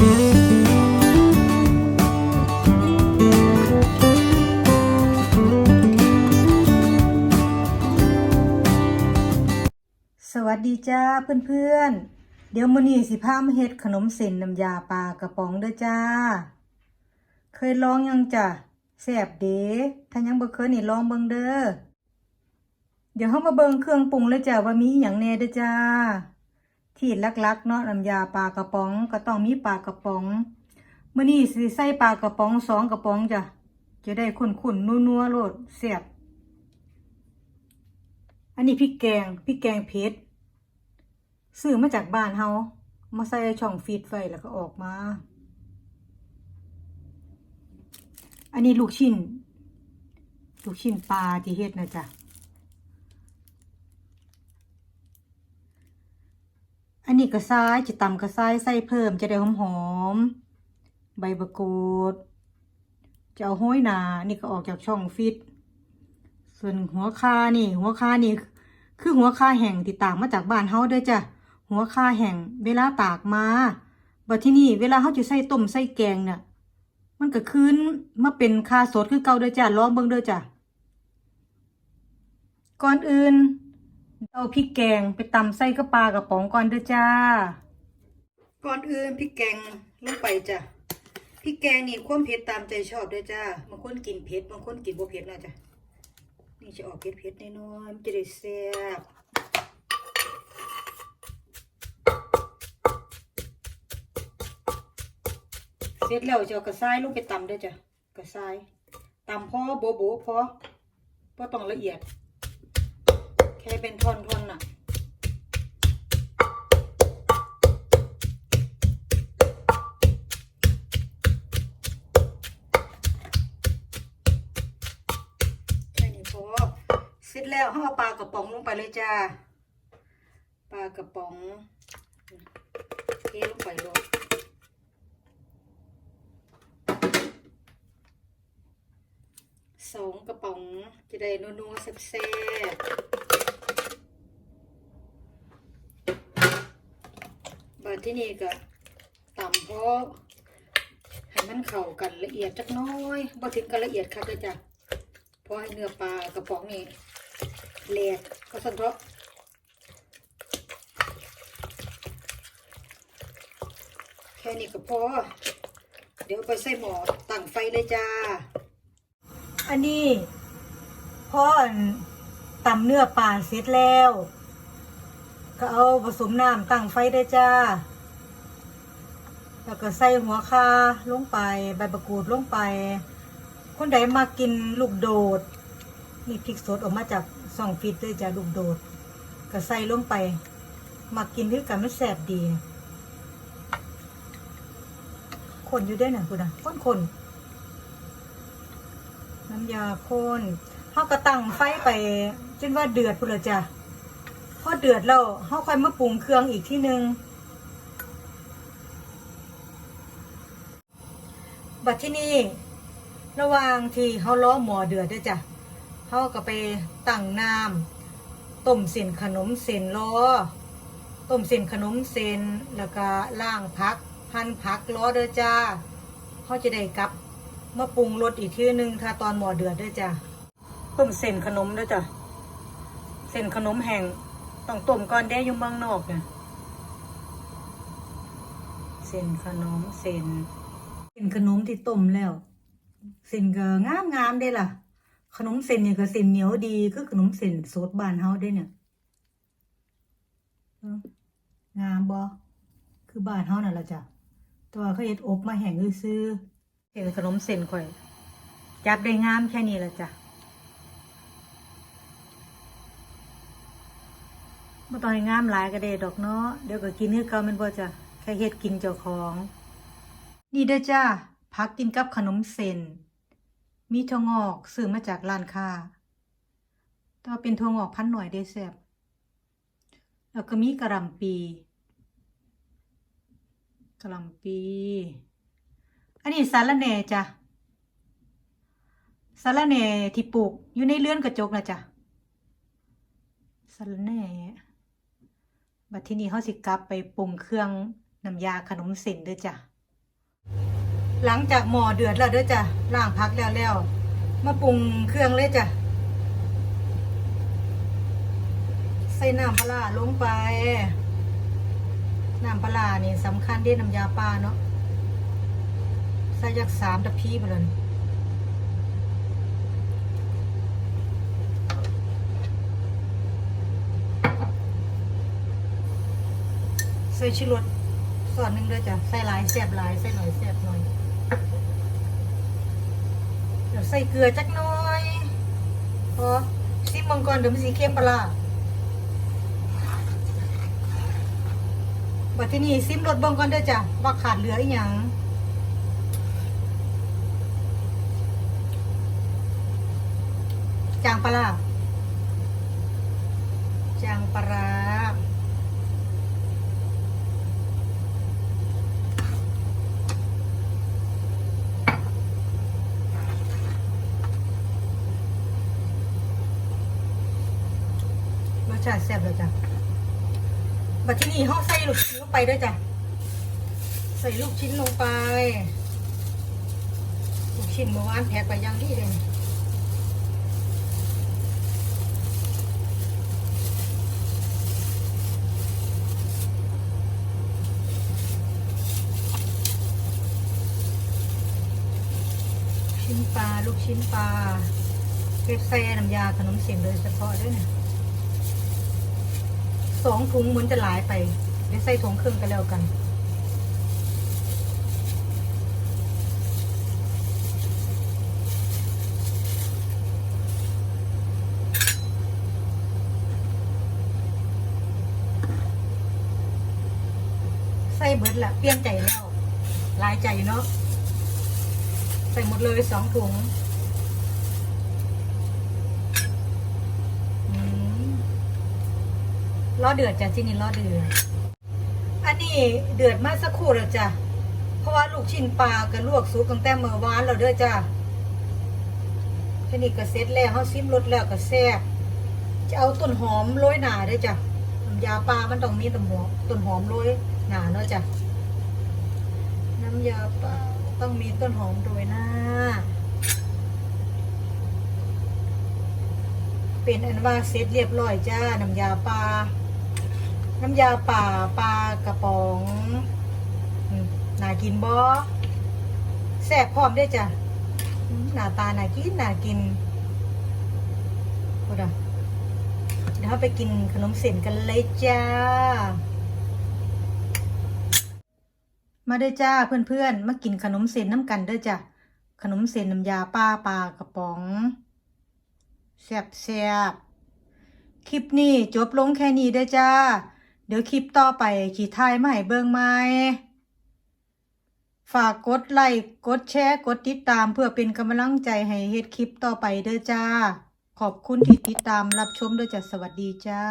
สวัสดีจ้าเพื่อนๆ เดี๋ยวมื้อนี้สิพามาเฮ็ดขนมเส้นน้ำยาปลากระป๋องเด้อจ้า เคยลองยังจ้ะแซ่บเด้ถ้ายังบ่เคยนี่ลองเบิ่งเด้อ เดี๋ยวเฮามาเบิ่งเครื่องปรุงเลยจ้ะว่ามีอิหยังแน่เด้อจ้า ที่ลักๆเนาะน้ำยาปลากระป๋องก็ต้องมีปลากระป๋องเมื้อนี้สิใส่ปลากระป๋องสองกระป๋องจ้ะจะได้ข้นๆนัวๆโลดแซ่บอันนี้พริกแกงพริกแกงเผ็ดซื้อมาจากบ้านเฮามาใส่ช่องฟีดไว้แล้วก็ออกมา อันนี้ลูกชิ้น ลูกชิ้นปลาที่เฮ็ดนะจ๊ะ นี้กระซ้ายจะตำกระซ้ายใส่เพิ่มจะได้หอมๆใบมะกรูดจะเอาห้อยหนา นี่ก็ออกจากช่องฟิต ส่วนหัวคานี่ หัวคานี่ คือหัวคาแห่งที่ตากมาจากบ้านเฮาเด้อจ้ะ หัวคาแห่งเวลาตากมาบัดที่นี่เวลาเฮาจะใส่ต้มใส่แกงน่ะมันก็คืนมาเป็นคาสดคือเก่าเด้อจ้ะลองเบิ่งเด้อจ้ะ ก่อนอื่น เอาพริกแกงไปตำใส่กระปลากระป๋องก่อนเด้อจ้า ก่อนอื่นพริกแกงลงไปจ้ะพริกแกงนี่ความเผ็ดตามใจชอบเด้อจ้าบางคนกินเผ็ดบางคนกินบ่เผ็ดนะจ้ะนี่จะออกเผ็ดๆน้อยๆมันจะได้แซ่บเสร็จแล้วจะกระซ้ายลงไปตำเด้อจ้ะกระซ้ายตำพอโบโบพอพอต้องละเอียด แค่เป็นทอนๆน่ะ แค่นี้พอเสร็จแล้วเอาปลากระป๋องลงไปเลยจ้า ปลากระป๋องเทลงไปลงสองกระป๋องจะได้นัวๆแซ่บๆบัด ที่นี่ก็ต่ำเพราะให้มันเข้ากันละเอียดจักน้อยบ่ถึงกันละเอียดครับเลยจ้ะพราะให้เนื้อปลากระป๋องนี่แหลกก็สันเถาะแค่นี้ก็พอ เดี๋ยวไปใส่หม้อตั้งไฟเลยจ้า อันนี้พออันตำเนื้อปลาเสร็จแล้ว ก็เอาผสมน้ำตั้งไฟได้จ้า แล้วก็ใส่หัวคาลงไป ใบมะกูดลงไป คนใดมากินลูกโดด นี่พริกสดออกมาจากซองฟิตด้วยจ้ะลูกโดด ก็ใส่ลงไป มากินด้วยกันมันแสบดี คนอยู่ได้หน่ะคุณอะคนคนน้ำยาคนเขาก็ตั้งไฟไปจนว่าเดือดพุ่นละจ้ะพอเดือดแล้วเขาค่อยมาปรุงเครื่องอีกที่หนึ่ง บัดที่นี่ระหว่างที่เขาล้อหมอเดือดด้วยจ้ะเขาก็ไปตั้งน้ำต้มเส้นขนมเส้นล้อต้มเส้นขนมเส้นแล้วก็ล่างพักหั่นผักล้อเด้อจ้าเขาจะได้กลับมาปรุงรสอีกทีนึงถ้าตอนหมอเดือดเด้อจ้ะต้มเส้นขนมเด้อจ้ะเส้นขนมแห้งต้องต้มก่อนได้อยู่เมืองนอกเนี่ยเส้นขนมเส้น เป็นขนมที่ต้มแล้วเส้นก็งามงามๆเด้ล่ะ ขนมเส้นเนี่ยก็เส้นเหนียวดีคือขนมเส้นสดบ้านเฮาได้เนี่ยงามบ่คือบ้านเฮานั่นล่ะจ้ะตัวเขาเฮ็ดอบมาแห้งซื่อเห็นขนมเส้นข่อย จับได้งามแค่นี้ล่ะจ้ะบ่ต้องให้งามหลายก็ได้ดอกเนาะเดี๋ยวก็กินคือเก่าม่นบ่จ้ะแค่เฮ็ดกินเจ้าของ นี่เด้อจ้าพักกินกับขนมเส้นมีถั่งอกซื้อมาจากร้านค้าแต่ว่าเป็นถั่งอกพันหน่อยได้แซ่บแล้วก็มีกระลำปีกระลำปี อันนี้สาระแหน่จ้ะสาระแหน่ที่ปลูกอยู่ในเรือนกระจกนะจ้ะสาระแหน่บัดที่นี้เขาสิกลับไปปรุงเครื่องน้ำยาขนมเส้นเด้อจ้ะ หลังจากหมอเดือดแล้วเด้อจ้ะล้างพักแล้วแล้วมาปรุงเครื่องเลยจ้ะใส่น้ำปลาลงไป น้ำปลานี่สำคัญเด้น้ำยาปลาเนาะใส่ยักสามตะพีไปเลยใส่ชิรสส่วนหนึ่งด้วยจ้ะใส่หลายแสบหลายใส่หน่อยแสบหน่อย ใส่เกลือจักน่อยพอซิมมังกรเดี๋ยวมันสีเข้มปลาบัดที่นี่ซิมรสเบิ่งก่อนเด้อจ้ะว่าขาดเหลืออีหยังจางปลาจางปลา ชาติแซ่บเลยจ้ะบัดที่นี่ห้องใส่ลูกชิ้นลงไปด้วยจ้ะ ใส่ลูกชิ้นลงไป ลูกชิ้นเมื่อวานแพ็กไปยังที่เลยชิ้นปลา ลูกชิ้นปลาเก็บใส่น้ำยาขนมเสียงโดยเฉพาะด้วยเนี่ย สองถุงเหมือนจะหลายไปเดี๋ยวใส่ถุงครึ่งกันแล้วกันใส่เบิดละเปลี่ยนใจแล้วลายใจเนาะใส่หมดเลยสองถุง ล้อเดือดจ้ะที่นี่ล้อเดือดอันนี้เดือดมาสักครู่แล้วจ้ะเพราะว่าลูกชิ้นปลากับลวกซุปตั้งแต่เมื่อวานแล้วเด้อจ้ะทีนี้ก็เสร็จแล้วเขาซิมรสแล้วก็แซ่บจะเอาต้นหอมโรยหนาเด้จ้ะน้ำยาปลามันต้องมีต้นหอมต้นหอมโรยหนาเนาะจ้ะน้ำยาปลาต้องมีต้นหอมโรยหน้า เป็นอันว่าเสร็จเรียบร้อยจ้าน้ำยาปลา น้ำยาป่าปลากระป๋องอืมน่ากินบ่แซ่บพร้อมได้จ้ะอืมหน้าตาน่ากินน่ากินโอ้ดะเดี๋ยวเราไปกินขนมเส้นกันเลยจ้า มาเด้อจ้าเพื่อนๆ มากินขนมเส้นน้ำกันเด้อจ้ะขนมเส้นน้ำยาป้าปลากระป๋องแซ่บแซ่บๆคลิปนี้จบลงแค่นี้เด้อจ้า เดี๋ยวคลิปต่อไปขีไทายมาให้เบิ่งใหม่ฝากกดไลค์กดแชร์ กดติดตามเพื่อเป็นกำลังใจให้เฮ็ดคลิปต่อไปเด้อจ้า ขอบคุณที่ติดตามรับชมด้อจ้ะสวัสดีจ้า